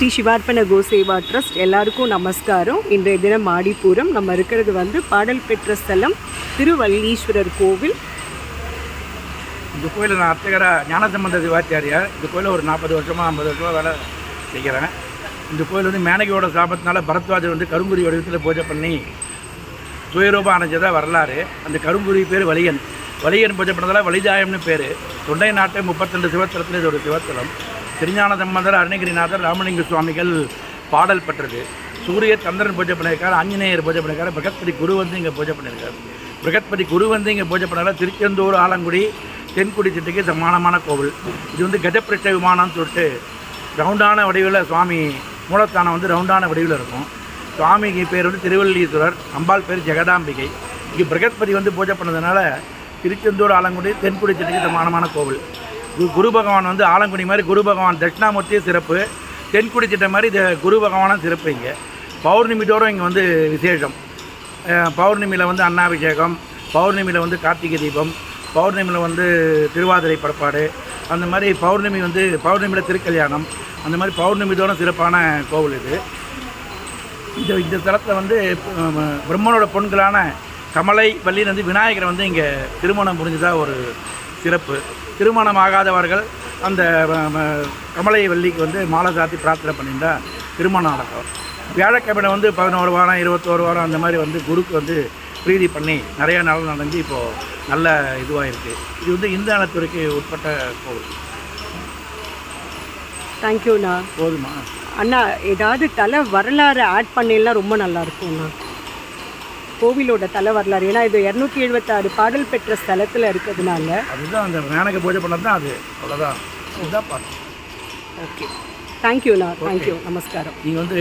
Sri சிவார்ப்பண கோசேவா trust எல்லாருக்கும் நமஸ்காரம். இன்றைய தினம் மாடிப்பூரம் நம்ம இருக்கிறது வந்து பாடல் பெற்ற ஸ்தலம் திருவல்லீஸ்வரர் கோவில். இந்த கோயிலில் நான் அர்ச்சகராக ஞானசம்பந்த சிவாச்சாரியார் இந்த கோயிலில் ஒரு நாற்பது வருஷமாக ஐம்பது வருஷமாக வேலை செய்கிறேன். இந்த கோயில் வந்து மேனகியோட சாபத்தினால பரத்வாஜர் வந்து கருங்குரி வடிவத்தில் பூஜை பண்ணி சுயரூபம் அணைஞ்சதாக வரலாறு. அந்த கருங்குடி பேர் வலியன். வலியன் பூஜை பண்ணதால் வலிதாயம்னு பேர். தொண்டை நாட்டை முப்பத்தெண்டு சிவத்தலத்தில் இது ஒரு சிவத்தலம். திருஞான சம்பந்தர் அருணகிரிநாதர் ராமலிங்க சுவாமிகள் பாடல் பெற்றது. சூரிய சந்திரன் பூஜை பண்ணியிருக்காரு ஆஞ்சநேயர் பூஜை பண்ணியிருக்காரு பிரகஸ்பதி குரு வந்து இங்கே பூஜை பண்ணியிருக்காரு பிரகஸ்பதி குரு வந்து இங்கே பூஜை பண்ணால திருச்செந்தூர் ஆலங்குடி தென்குடி திட்டுக்கு சமானமான கோவில். இது வந்து கஜப்பிரச்ச விமானம்னு சொல்லிட்டு ரவுண்டான வடிவில் சுவாமி மூலஸ்தானம் வந்து ரவுண்டான வடிவில் இருக்கும். சுவாமிக்கு பேர் வந்து திருவள்ளீஸ்வரர் அம்பாள் பேர் ஜெகதாம்பிகை. இங்கே பிரகஸ்பதி வந்து பூஜை பண்ணதுனால திருச்செந்தூர் ஆலங்குடி தென்குடி திட்டுக்கு சமானமான கோவில். குரு பகவான் வந்து ஆலங்குடி மாதிரி குரு பகவான் தட்சிணாமூர்த்தியும் சிறப்பு தென்குடி திட்டம் மாதிரி இது குரு பகவானும் சிறப்பு இங்கே. பௌர்ணமி இங்கே வந்து விசேஷம். பௌர்ணமியில் வந்து அன்னாபிஷேகம் பௌர்ணமியில் வந்து கார்த்திகை தீபம் பௌர்ணமியில் வந்து திருவாதிரை படப்பாடு அந்த மாதிரி பௌர்ணமி வந்து பௌர்ணமியில் திருக்கல்யாணம் அந்த மாதிரி பௌர்ணமி தோறும் சிறப்பான கோவில் இது. இந்த இந்த தலத்தில் வந்து பிரம்மனோட பொண்களான கமலை வள்ளின்னு வந்து விநாயகரை வந்து இங்கே திருமணம் முடிஞ்சதாக ஒரு சிறப்பு. திருமணம் ஆகாதவர்கள் அந்த கமலை வள்ளிக்கு வந்து மாலை சாத்தி பிரார்த்தனை பண்ணியிருந்தா திருமணம் நடக்கும். வியாழக்கிழமை வந்து பதினோரு வாரம் இருபத்தோரு வாரம் அந்த மாதிரி வந்து குருக்கு வந்து பிரீதி பண்ணி நிறைய நாள் நடந்து இப்போது நல்ல இதுவாக இருக்குது இது வந்து இந்து நலத்துறைக்கு உட்பட்ட கோவில். தேங்க்யூண்ணா போதுமா? அண்ணா ஏதாவது தலை வரலாறு ஆட் பண்ணிலாம் ரொம்ப நல்லா இருக்கும்ண்ணா. கோவிலோட தலை வரலாறு. ஏன்னா இது இரநூத்தி எழுபத்தாறு பாடல் பெற்ற ஸ்தலத்தில் இருக்கிறதுனால. அதுதான் அந்த மேனக பூஜை பண்ணது தான் அது. அவ்வளோதான் இதுதான் பார்த்து ஓகே தேங்க்யூண்ணா தேங்க்யூ நமஸ்காரம். நீங்கள் வந்து